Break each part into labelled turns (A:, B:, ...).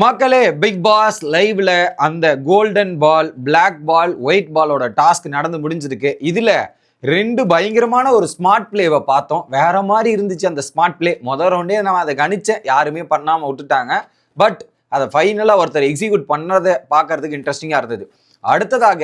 A: மக்களே big Boss லைவ்ல அந்த golden ball black ball white பாலோட டாஸ்க் நடந்து முடிஞ்சிருக்கு. இதுல ரெண்டு பயங்கரமான ஒரு ஸ்மார்ட் பிளேவை பார்த்தோம். வேற மாதிரி இருந்துச்சு அந்த ஸ்மார்ட் பிளே முதல் ரவுண்டே நான் அதை கணிச்சேன். யாருமே பண்ணாம விட்டுட்டாங்க. பட் அதை ஃபைனலாக ஒருத்தர் எக்ஸிக்யூட் பண்ணதை பார்க்கறதுக்கு இன்ட்ரெஸ்டிங்காக இருந்தது. அடுத்ததாக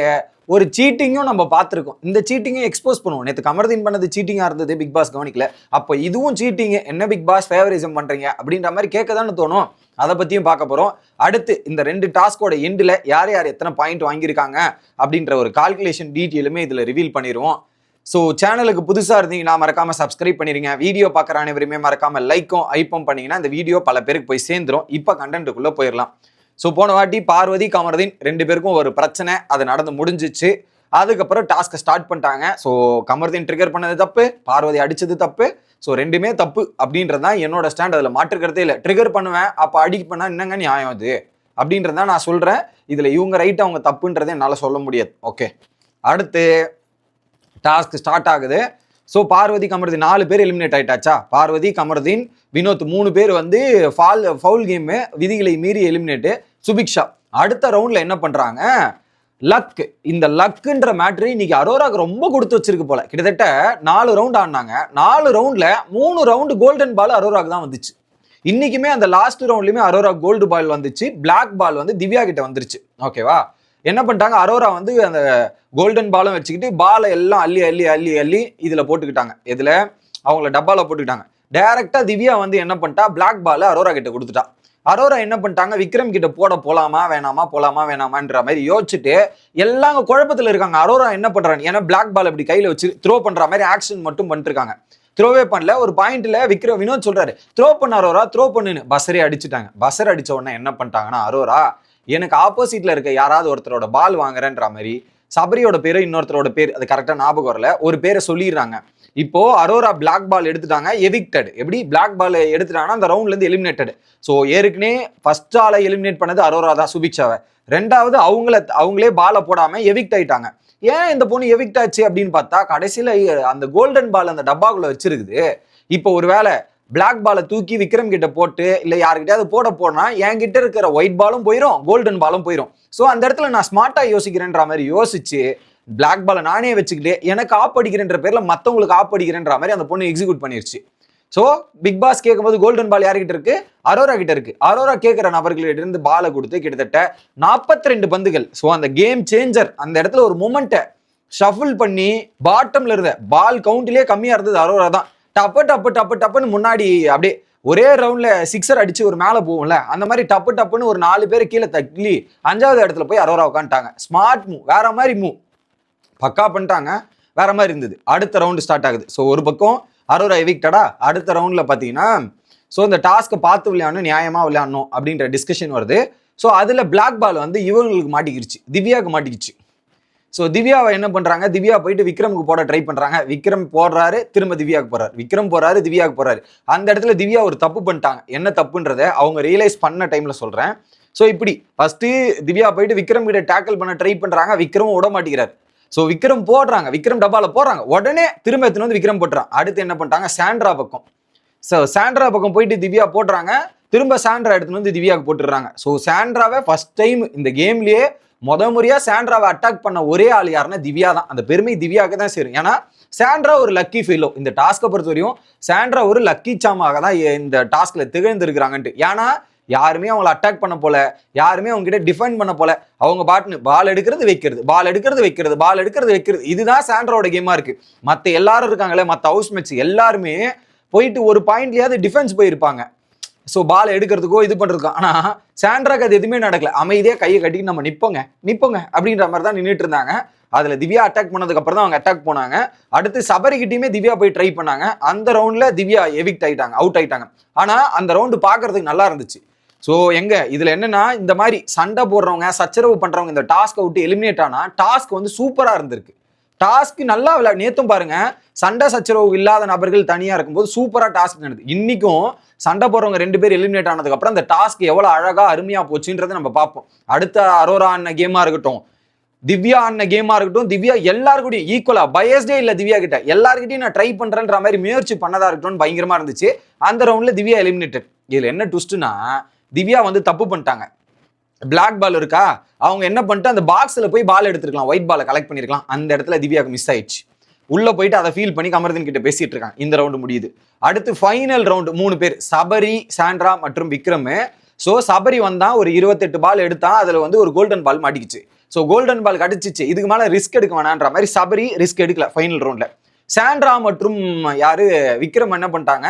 A: ஒரு சீட்டிங்கும் நம்ம பார்த்துருக்கோம். இந்த சீட்டிங்கை எக்ஸ்போஸ் பண்ணுவோம். நேற்று கமர்தீன் பண்ணது சீட்டிங்காக இருந்தது பிக் பாஸ் கவனிக்கல. அப்போ இதுவும் சீட்டிங் என்ன பிக் பாஸ் ஃபேவரிசம் பண்ணுறீங்க அப்படின்ற மாதிரி கேட்க தானே தோணும். அதை பற்றியும் பார்க்க போகிறோம் அடுத்து இந்த ரெண்டு டாஸ்கோட எண்டில் யார் யார் எத்தனை பாயிண்ட் வாங்கியிருக்காங்க அப்படின்ற ஒரு கால்குலேஷன் டீட்டெயிலுமே இதில் ரிவீல் பண்ணிடுவோம் ஸோ சேனலுக்கு புதுசாக இருந்தீங்கன்னா மறக்காமல் சப்ஸ்கிரைப் பண்ணிடுங்க வீடியோ பார்க்குற அனைவருமே மறக்காமல் லைக்கும் ஐப்பும் பண்ணீங்கன்னா இந்த வீடியோ பல பேருக்கு போய் சேர்ந்துரும். இப்போ கண்டென்ட்டுக்குள்ளே போயிடலாம் ஸோ போன வாட்டி பார்வதி கமர்தீன் ரெண்டு பேருக்கும் ஒரு பிரச்சனை. அது நடந்து முடிஞ்சிச்சு. அதுக்கப்புறம் டாஸ்க்கை ஸ்டார்ட் பண்ணிட்டாங்க. ஸோ கமர்தீன் ட்ரிகர் பண்ணது தப்பு. பார்வதி அடித்தது தப்பு. ஸோ ரெண்டுமே தப்பு அப்படின்றது தான் என்னோட ஸ்டாண்ட் அதில் மாற்றுக்கிறதே இல்லை. ட்ரிகர் பண்ணுவேன் அப்போ அடிக்க பண்ணால் என்னங்க நியாயம் அது? தான் நான் சொல்கிறேன் இதில் இவங்க ரைட் அவங்க தப்புன்றதை என்னால் சொல்ல முடியாது. ஓகே அடுத்து டாஸ்க் ஸ்டார்ட் ஆகுது. ஸோ பார்வதி கமருதீன் நாலு பேர் எலிமினேட் ஆயிட்டாச்சா? பார்வதி கமருதீன் வினோத் மூணு பேர் வந்து ஃபால் ஃபவுல் கேமு விதிகளை மீறி எலிமினேட்டு சுபிக்ஷா அடுத்த ரவுண்டில் என்ன பண்ணுறாங்க லக் இந்த லக்குன்ற மேட்ரு இன்னைக்கு அரோராக்கு ரொம்ப கொடுத்து வச்சிருக்கு போல. கிட்டத்தட்ட நாலு ரவுண்ட் ஆடினாங்க நாலு ரவுண்டில் மூணு ரவுண்டு கோல்டன் பால் அரோராக்கு தான் வந்துச்சு. இன்னைக்குமே அந்த லாஸ்ட் ரவுண்ட்லயுமே அரோரா கோல்டு பால் வந்துச்சு. பிளாக் பால் வந்து திவ்யா கிட்ட வந்துருச்சு. ஓகேவா என்ன பண்ணிட்டாங்க? அரோரா வந்து அந்த கோல்டன் பாலும் வச்சுக்கிட்டு பாலை எல்லாம் அள்ளி அள்ளி அள்ளி அள்ளி இதுல போட்டுக்கிட்டாங்க. இதுல அவங்கள டப்பால போட்டுக்கிட்டாங்க. டைரக்டா திவ்யா வந்து என்ன பண்ணிட்டா? பிளாக் பாலை அரோரா கிட்ட கொடுத்துட்டா. அரோரா என்ன பண்ணிட்டாங்க? விக்ரம் கிட்ட போட போலாமா வேணாமா போலாமா வேணாமான்ற மாதிரி யோசிச்சுட்டு எல்லாம் குழப்பத்தில் இருக்காங்க. அரோரா என்ன பண்றாங்க ஏன்னா பிளாக் பால் இப்படி கையில வச்சு த்ரோ பண்ற மாதிரி ஆக்ஷன் மட்டும் பண்ணிட்டு இருக்காங்க த்ரோவே பண்ணல. ஒரு பாயிண்ட்ல விக்ரம் வினோத் சொல்றாரு த்ரோ பண்ண அரோரா த்ரோ பண்ணுன்னு. பஸ்ஸரே அடிச்சுட்டாங்க. பஸ்ஸர் அடிச்ச உடனே என்ன பண்ணிட்டாங்கன்னா அரோரா எனக்கு ஆப்போசிட்ல இருக்க யாராவது ஒருத்தரோட பால் வாங்குறேன்ற மாதிரி சபரியோட பேரு இன்னொருத்தரோட பேர் அது கரெக்டாக ஞாபகம் வரல. ஒரு பேரை சொல்லிடுறாங்க. இப்போ அரோரா பிளாக் பால் எடுத்துட்டாங்க எவிக்டட் எப்படி? பிளாக் பால் எடுத்துட்டாங்கன்னா அந்த ரவுண்ட்ல இருந்து எலிமினேட்டட் ஸோ ஏற்கனவே ஃபர்ஸ்ட் ஆளை எலிமினேட் பண்ணது அரோரா தான் சுபிக்ஷாவை ரெண்டாவது அவங்கள அவங்களே பாலை போடாம எவிக்ட் ஆயிட்டாங்க. ஏன் இந்த பொண்ணு எவிக்ட் ஆச்சு அப்படின்னு பார்த்தா கடைசியில் அந்த கோல்டன் பால் அந்த டப்பாக்குள்ள வச்சிருக்குது. இப்போ ஒரு வேளை பிளாக் பாலை தூக்கி விக்ரம் கிட்ட போட்டு இல்லை யாருக்கிட்டயாவது போட போனா என்கிட்ட இருக்கிற ஒயிட் பாலும் போயிடும் கோல்டன் பாலும் போயிடும் ஸோ அந்த இடத்துல நான் ஸ்மார்ட்டாக யோசிக்கிறேன்ற மாதிரி யோசிச்சு பிளாக் பாலை நானே வச்சுக்கிட்டு எனக்கு ஆப் அடிக்கிறேன்ற பேரில் மற்றவங்களுக்கு ஆப் அடிக்கிறேன்ற மாதிரி அந்த பொண்ணு எக்ஸிக்யூட் பண்ணிருச்சு. ஸோ பிக் பாஸ் கேட்கும்போது கோல்டன் பால் யார்கிட்ட இருக்கு? அரோரா கிட்ட இருக்கு. அரோரா கேட்குற நபர்களிட்ட இருந்து பாலை கொடுத்து கிட்டத்தட்ட நாற்பத்தி ரெண்டு பந்துகள். ஸோ அந்த கேம் சேஞ்சர் அந்த இடத்துல ஒரு மூமெண்ட்டை ஷஃபிள் பண்ணி பாட்டம்ல இருந்த பால் கவுண்ட்லயே கம்மியா இருந்தது அரோரா தான். டப்பு டப்பு டப்பு டப்புன்னு முன்னாடி அப்படியே ஒரே ரவுண்ட்ல சிக்ஸர் அடிச்சு ஒரு மேலே போகும்ல அந்த மாதிரி டப்பு டப்புன்னு ஒரு நாலு பேர் கீழே தள்ளி அஞ்சாவது இடத்துல போய் அரோரா உட்காந்துட்டாங்க ஸ்மார்ட் மூவ் வேற மாதிரி மூவ் பக்கா பண்ணிட்டாங்க. வேற மாதிரி இருந்தது. அடுத்த ரவுண்டு ஸ்டார்ட் ஆகுது. ஸோ ஒரு பக்கம் அரோரா எவிக்டடா அடுத்த ரவுண்டில் பார்த்தீங்கன்னா ஸோ இந்த டாஸ்க்கை பார்த்து விளையாடணும் நியாயமாக விளையாடணும் அப்படின்ற டிஸ்கஷன் வருது. ஸோ அதில் பிளாக் பால் வந்து இவங்களுக்கு மாட்டிக்கிருச்சு. திவ்யாவுக்கு மாட்டிக்கிச்சு. ஸோ திவ்யாவை என்ன பண்ணுறாங்க திவ்யா போயிட்டு விக்ரமுக்கு போட ட்ரை பண்ணுறாங்க விக்ரம் போடுறாரு திரும்ப திவ்யாவுக்கு போறாரு. விக்ரம் போறாரு திவ்யாவுக்கு போறாரு. அந்த இடத்துல திவ்யா ஒரு தப்பு பண்ணிட்டாங்க. என்ன தப்புன்றத அவங்க ரியலைஸ் பண்ண டைமில் சொல்கிறேன் ஸோ இப்படி ஃபஸ்ட்டு திவ்யா போயிட்டு விக்ரம் கிட்ட டேக்கிள் பண்ண ட்ரை பண்ணுறாங்க விக்ரமும் விட மாட்டேங்கிறார். ஸோ விக்ரம் போடுறாங்க. விக்ரம் டப்பால போடுறாங்க. உடனே திரும்ப எடுத்துன்னு வந்து விக்ரம் போட்டுறான். அடுத்து என்ன பண்ணிட்டாங்க? சாண்ட்ரா பக்கம். ஸோ சாண்ட்ரா பக்கம் போயிட்டு திவ்யா போடுறாங்க. திரும்ப சாண்ட்ரா எடுத்துன்னு வந்து திவ்யாவுக்கு போட்டுடுறாங்க. ஸோ சாண்ட்ராவை ஃபர்ஸ்ட் டைம் இந்த கேம்லயே முத முறையா சாண்ட்ராவை அட்டாக் பண்ண ஒரே ஆள் யாருன்னா திவ்யா தான். அந்த பெருமை திவ்யாவுக்கு தான் சேரும். ஏன்னா சாண்ட்ரா ஒரு லக்கி ஃபீலோ இந்த டாஸ்க்கை பொறுத்த வரையும் சாண்ட்ரா ஒரு லக்கி சாமாக தான் இந்த டாஸ்க்ல திகழ்ந்திருக்கிறாங்கன்ட்டு. ஏன்னா யாருமே அவங்கள அட்டாக் பண்ண போல யாருமே அவங்க கிட்ட டிஃபைன் பண்ண போல. அவங்க பாட்டுன்னு பால் எடுக்கிறது வைக்கிறது. பால் எடுக்கிறது வைக்கிறது. பால் எடுக்கிறது வைக்கிறது. இதுதான் சாண்ட்ரோட கேமா இருக்கு. மற்ற எல்லாரும் இருக்காங்களே மற்ற ஹவுஸ் மேட்ச் எல்லாருமே போயிட்டு ஒரு பாயிண்ட்லயாவது டிஃபென்ஸ் போயிருப்பாங்க. ஸோ பால் எடுக்கிறதுக்கோ இது பண்ணுறதுக்கோ ஆனால் சாண்ட்ராக்கு அது எதுவுமே நடக்கல. அமைதியாக கையை கட்டிட்டு நம்ம நிற்போங்க நிற்போங்க அப்படின்ற மாதிரி தான் நின்றுட்டு இருந்தாங்க. அதில் திவ்யா அட்டாக் பண்ணதுக்கு அப்புறம் தான் அவங்க அட்டாக் போனாங்க. அடுத்து சபரிகிட்டையுமே திவ்யா போய் ட்ரை பண்ணாங்க. அந்த ரவுண்டில் திவ்யா எவிக்ட் ஆகிட்டாங்க அவுட் ஆகிட்டாங்க ஆனால் அந்த ரவுண்டு பார்க்கறதுக்கு நல்லா இருந்துச்சு. ஸோ எங்க? இதுல என்னன்னா இந்த மாதிரி சண்டை போடுறவங்க சச்சரவு பண்றவங்க இந்த டாஸ்க்கை விட்டு எலிமினேட் ஆனா டாஸ்க் வந்து சூப்பரா இருந்திருக்கு. டாஸ்க் நல்லா விளையா நேத்தும் பாருங்க சண்டை சச்சரவு இல்லாத நபர்கள் தனியா இருக்கும்போது சூப்பரா டாஸ்க் நடந்தது இன்னைக்கும் சண்டை போடுறவங்க ரெண்டு பேர் எலிமினேட் ஆனதுக்கு அப்புறம் அந்த டாஸ்க் எவ்வளவு அழகா அருமையா போச்சுன்றதை நம்ம பார்ப்போம். அடுத்த அரோரா அண்ண கேமா இருக்கட்டும் திவ்யா அண்ண கேமா இருக்கட்டும் திவ்யா எல்லாருக்கிட்டையும் ஈக்குவலா பயஸ்டே இல்ல திவ்யா கிட்ட. எல்லாருக்கிட்டையும் நான் ட்ரை பண்றேன்ற மாதிரி முயற்சி பண்ணதா இருக்கட்டும் பயங்கரமா இருந்துச்சு. அந்த ரவுண்ட்ல திவ்யா எலிமினேட்டட் இதுல என்ன ட்விஸ்ட்னா திவ்யா வந்து தப்பு பண்ணிட்டாங்க. பிளாக் பால் இருக்கா? அவங்க என்ன பண்ணிட்டு அந்த பாக்ஸில் போய் பால் எடுத்துருக்கலாம். ஒயிட் பாலை கலெக்ட் பண்ணிருக்கலாம். அந்த இடத்துல திவ்யாவுக்கு மிஸ் ஆயிடுச்சு. உள்ளே போயிட்டு அதை ஃபீல் பண்ணி கமர்தன் கிட்ட பேசிட்டு இருக்காங்க இந்த ரவுண்டு முடியுது. அடுத்து ஃபைனல் ரவுண்டு மூணு பேர். சபரி சாண்ட்ரா மற்றும் விக்ரம். ஸோ சபரி வந்தா ஒரு இருபத்தெட்டு பால் எடுத்தா அதில் வந்து ஒரு கோல்டன் பால் மாட்டிக்கிச்சு. ஸோ கோல்டன் பால் கடிச்சிச்சு. இதுக்கு மேலே ரிஸ்க் எடுக்க வேணான்ற மாதிரி சபரி ரிஸ்க் எடுக்கல ஃபைனல் ரவுண்டில் சாண்ட்ரா மற்றும் யாரு? விக்ரம் என்ன பண்ணிட்டாங்க?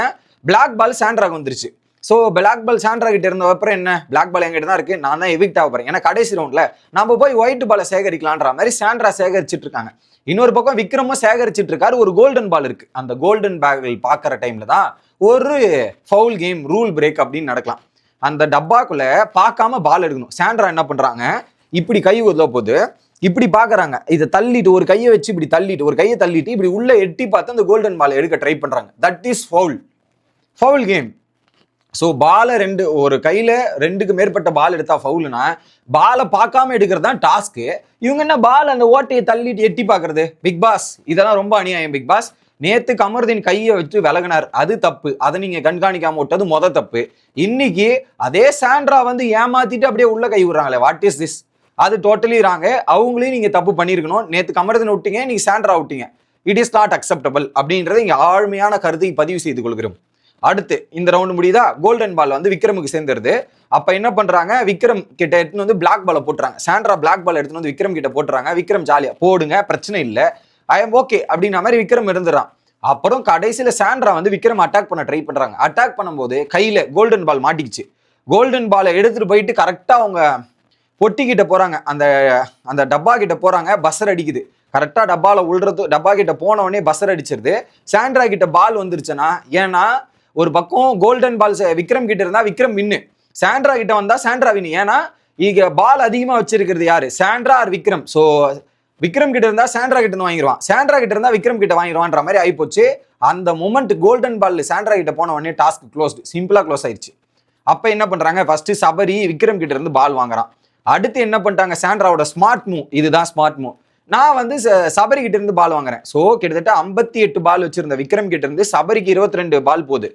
A: பிளாக் பால் சாண்ட்ராக்கு வந்துருச்சு. ஸோ பிளாக் பால் சாண்ட்ரா கிட்ட இருந்த அப்புறம் என்ன? பிளாக் பால் எங்கிட்ட தான் இருக்கு. நான் தான் எவிக்ட் ஆக போறேன். ஏன்னா கடைசி ரவுண்ட்ல நம்ம போய் ஒயிட் பாலை சேகரிக்கலான்ற மாதிரி சாண்ட்ரா சேகரிச்சிட்டு இருக்காங்க. இன்னொரு பக்கம் விக்ரமும் சேகரிச்சுட்டு இருக்காரு. ஒரு கோல்டன் பால் இருக்கு. அந்த கோல்டன் பேக்கில் பார்க்குற டைம்ல தான் ஒரு ஃபவுல் கேம் ரூல் பிரேக் அப்படின்னு நடக்கலாம். அந்த டப்பாக்குள்ள பார்க்காம பால் எடுக்கணும். சாண்ட்ரா என்ன பண்றாங்க? இப்படி கை உதவ போது இப்படி பார்க்குறாங்க இதை தள்ளிட்டு ஒரு கையை வச்சு இப்படி தள்ளிட்டு ஒரு கையை தள்ளிட்டு இப்படி உள்ள எட்டி பார்த்து அந்த கோல்டன் பால் எடுக்க ட்ரை பண்றாங்க. That is foul foul game so பாலை ரெண்டு ஒரு கையில் ரெண்டுக்கு மேற்பட்ட பால் எடுத்தால் ஃபவுலுனா பாலை பார்க்காம எடுக்கிறது தான் டாஸ்க்கு இவங்க என்ன பால் அந்த ஓட்டையை தள்ளிட்டு எட்டி பார்க்கறது? பிக் பாஸ் இதெல்லாம் ரொம்ப அநியாயம் பிக் பாஸ் நேத்து கமருதீன் கையை வச்சு விலகினார். அது தப்பு. அதை நீங்க கண்காணிக்காம விட்டது மொத தப்பு. இன்னைக்கு அதே சாண்ட்ரா வந்து ஏமாத்திட்டு அப்படியே உள்ள கை விடுறாங்களே. வாட் இஸ் திஸ் அது டோட்டலி ராங்க அவங்களையும் நீங்க தப்பு பண்ணியிருக்கணும். நேத்து கமருதீன் விட்டீங்க நீங்க சாண்ட்ரா விட்டீங்க. இட் இஸ் நாட் அக்செப்டபிள் அப்படின்றத இங்க ஆழ்மையான கருத்தை பதிவு செய்து கொள்கிறோம். அடுத்து இந்த ரவுண்டு முடியுதா? கோல்டன் பால் வந்து விக்ரமுக்கு சேர்ந்துருது. அப்ப என்ன பண்றாங்க? விக்ரம் கிட்ட எடுத்துன்னு வந்து பிளாக் பாலை போட்டுறாங்க. சாண்ட்ரா பிளாக் பால் எடுத்துன்னு வந்து விக்ரம் கிட்ட போட்டுறாங்க. விக்ரம் ஜாலியா போடுங்க பிரச்சனை இல்லை. ஐ எம் ஓகே அப்படின்ற மாதிரி விக்ரம் இருந்துறான். அப்புறம் கடைசியில சாண்ட்ரா வந்து விக்ரம் அட்டாக் பண்ண ட்ரை பண்றாங்க. அட்டாக் பண்ணும்போது கையில கோல்டன் பால் மாட்டிக்கிச்சு. கோல்டன் பாலை எடுத்துட்டு போயிட்டு கரெக்டா அவங்க பொட்டிக்கிட்ட போகிறாங்க போறாங்க. அந்த அந்த டப்பா கிட்ட போறாங்க. பஸ்ஸர் அடிக்குது. கரெக்டா டப்பால உள்றது டப்பா கிட்ட போனவொடனே பஸ்ஸர் அடிச்சிருது. சாண்ட்ரா கிட்ட பால் வந்துருச்சுன்னா ஏன்னா ஒரு பக்கம் கோல்டன் பால் விக்ரம் கிட்ட இருந்தா விக்ரம் வின்னு சாண்ட்ரா கிட்ட வந்தா சாண்ட்ரா வின்னு ஏன்னா இங்க பால் அதிகமா வச்சிருக்கிறது யாரு? Sandra or Vikram? So Vikram கிட்ட இருந்தா சாண்ட்ரா கிட்ட இருந்து வாங்கிடுவான் சாண்ட்ரா கிட்ட இருந்தா விக்ரம் கிட்ட வாங்கிடுவான்ற மாதிரி ஆயிப்போச்சு. அந்த மூமெண்ட் கோல்டன் பால் சாண்ட்ரா கிட்ட போன உடனே டாஸ்க் க்ளோஸ்டு சிம்பிளா க்ளோஸ் ஆயிடுச்சு அப்ப என்ன பண்றாங்க? ஃபர்ஸ்ட் சபரி விக்ரம் கிட்ட இருந்து பால் வாங்குறான். அடுத்து என்ன பண்ணிட்டாங்க? சாண்ட்ராவோட ஸ்மார்ட் மூவ் இதுதான் ஸ்மார்ட் மூவ் நான் வந்து ச- சபரி கிட்ட இருந்து பால் வாங்குறேன். ஸோ கிட்டத்தட்ட ஐம்பத்தி எட்டு பால் வச்சிருந்த விக்ரம் கிட்ட இருந்து சபரிக்கு இருபத்தி ரெண்டு பால் போகுது.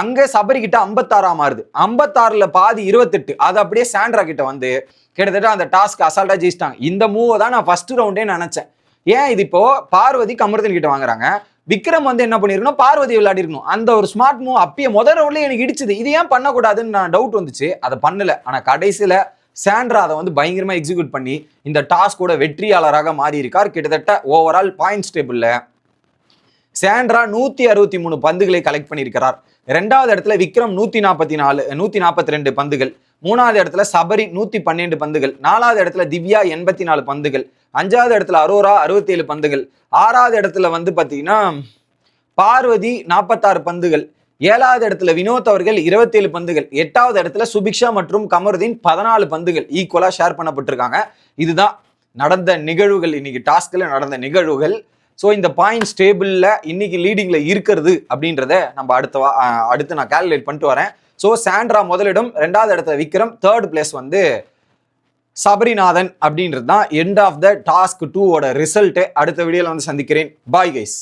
A: அங்க சபரி கிட்ட ஐம்பத்தாறா மாறுது. ஐம்பத்தாறுல பாதி இருபத்தெட்டு. அது அப்படியே சாண்ட்ரா கிட்ட வந்து கிட்டத்தட்ட அந்த டாஸ்க் அசால்ட்டா ஜெயிச்சிட்டாங்க. இந்த மூவை தான் நான் ஃபர்ஸ்ட் ரவுண்டே நினைச்சேன். ஏன் இது இப்போ? பார்வதி கமர்தன் கிட்ட வாங்குறாங்க. விக்ரம் வந்து என்ன பண்ணிருக்கணும்? பார்வதி விளையாடி இருக்கணும். அந்த ஒரு ஸ்மார்ட் மூவ் அப்பயே முதல் ரவுண்ட்ல எனக்கு இடிச்சது. இது ஏன் பண்ணக்கூடாதுன்னு நான் டவுட் வந்துச்சு. அதை பண்ணல. ஆனா கடைசியில சாண்ட்ரா அதை வந்து பயங்கரமா எக்ஸிக்யூட் பண்ணி இந்த டாஸ்கோட வெற்றியாளராக மாறி இருக்கார் கிட்டத்தட்ட ஓவரால் பாயிண்ட்ஸ் டேபிள்ல சாண்ட்ரா நூத்தி அறுபத்தி மூணு பந்துகளை கலெக்ட் பண்ணியிருக்கிறார். ரெண்டாவது இடத்துல விக்ரம் நூத்தி நாற்பத்தி நாலு நூத்தி நாற்பத்தி ரெண்டு பந்துகள். மூணாவது இடத்துல சபரி நூத்தி பன்னெண்டு பந்துகள். நாலாவது இடத்துல திவ்யா எண்பத்தி நாலு பந்துகள். அஞ்சாவது இடத்துல அரோரா அறுபத்தேழு பந்துகள். ஆறாவது இடத்துல வந்து பாத்தீங்கன்னா பார்வதி நாற்பத்தாறு பந்துகள். ஏழாவது இடத்துல வினோத் அவர்கள் இருபத்தேழு பந்துகள். எட்டாவது இடத்துல சுபிக்ஷா மற்றும் கமருதீன் பதினாலு பந்துகள். ஈக்குவலா ஷேர் பண்ணப்பட்டிருக்காங்க. இதுதான் நடந்த நிகழ்வுகள். இன்னைக்கு டாஸ்கில் நடந்த நிகழ்வுகள். ஸோ இந்த பாயிண்ட்ஸ் டேபிளில் இன்னைக்கு லீடிங்கில் இருக்கிறது அப்படின்றத நம்ம அடுத்த வா- அடுத்து நான் கால்குலேட் பண்ணிட்டு வரேன். ஸோ சாண்ட்ரா முதலிடம் ரெண்டாவது இடத்துல விக்ரம் தேர்ட் பிளேஸ் வந்து சபரிநாதன் அப்படின்றது தான் எண்ட் ஆஃப் த டாஸ்க் டூவோட ரிசல்ட்டு அடுத்த வீடியோவில் வந்து சந்திக்கிறேன். Bye guys